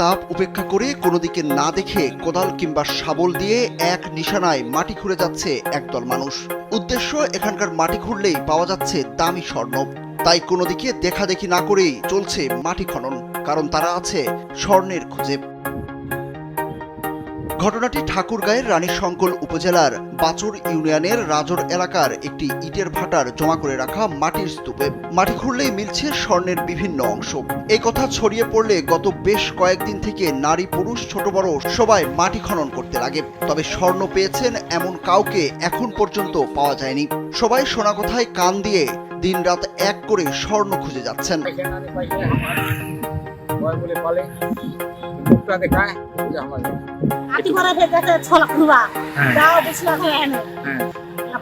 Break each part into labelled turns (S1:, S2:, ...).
S1: তাপ উপেক্ষা করে কোনো দিকে না দেখে কোদাল কিংবা শাবল দিয়ে এক নিশানায় মাটি খুঁড়ে যাচ্ছে একদল মানুষ। উদ্দেশ্য, এখানকার মাটি খুঁড়লেই পাওয়া যাচ্ছে দামি স্বর্ণ। তাই কোনো দিকে দেখা দেখি না করেই চলছে মাটি খনন, কারণ তারা আছে স্বর্ণের খোঁজে। ঘটনাটি ঠাকুরগাঁয়ের রানীশঙ্কল উপজেলার বাচুর ইউনিয়নের রাজর এলাকার একটি ইটের ভাটার জমা করে রাখা মাটির স্তূপে। মাটি খুঁড়লেই মিলছে স্বর্ণের বিভিন্ন অংশ। এই কথা ছড়িয়ে পড়লে গত বেশ কয়েকদিন থেকে নারী পুরুষ ছোট বড় সবাই মাটি খনন করতে লাগে। তবে স্বর্ণ পেয়েছেন এমন কাউকে এখন পর্যন্ত পাওয়া যায়নি। সবাই সোনা কথায় কান দিয়ে দিনরাত এক করে স্বর্ণ খুঁজে যাচ্ছেন।
S2: ভয় বলে বলে মুখটা দেখায় যে আমার
S3: আটি করা দেখে ছলা
S2: হ্যাঁ।
S3: দাও বেশি এনে।
S2: হ্যাঁ।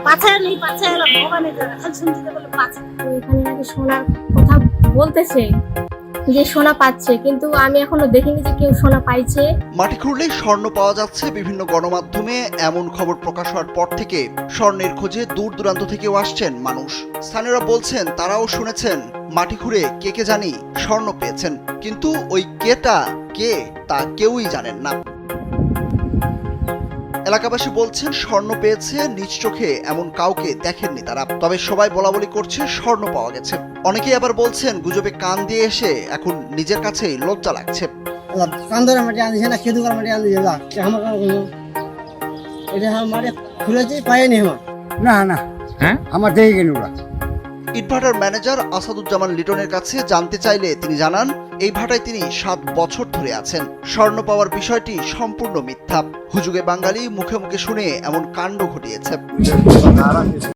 S3: পাছে নেই পাছে ভগবানের জন্য। খালি শুনতে বলে পাছে।
S4: এখানে নাকি সোনার কথা বলতেছে। যে সোনা পাচ্ছে, কিন্তু আমি এখনও দেখিনি যে কেউ সোনা পাইছে।
S1: মাটি খুঁড়লেই স্বর্ণ পাওয়া যাচ্ছে বিভিন্ন গণমাধ্যমে। এমন খবর প্রকাশ হওয়ার পর থেকে স্বর্ণের খোঁজে দূর দূরান্ত থেকেও আসছেন মানুষ। স্থানীয়রা বলছেন, তারাও শুনেছেন, মাটি খুঁড়ে কে কে জানি স্বর্ণ পেয়েছেন। কিন্তু ওই কেটা কে তা কেউই জানেন না। এলাকাবাসী বলছেন স্বর্ণ পেয়েছে নিজ চোখে এমন কাউকে দেখেননি তারা। তবে সবাই বলা বলি করছে স্বর্ণ পাওয়া গেছে। অনেকেই আবার বলছেন গুজবে কান দিয়ে এসে এখন নিজের কাছেই লজ্জা লাগছে।
S5: মাটি আনছে না মাটি আনছে কে আমার এটা আমার খুলেছি পাইনি আমার।
S6: না না।
S2: হ্যাঁ?
S6: আমার দেখে গেল ওরা।
S1: ইটভাটার ম্যানেজার আসাদুজ্জামান লিটনের কাছে জানতে চাইলে তিনি জানান, এই ভাটায় তিনি সাত বছর ধরে আছেন। স্বর্ণ পাওয়ার বিষয়টি সম্পূর্ণ মিথ্যা। হুজুগে বাঙালি মুখে মুখে শুনে এমন কাণ্ড ঘটিয়েছে।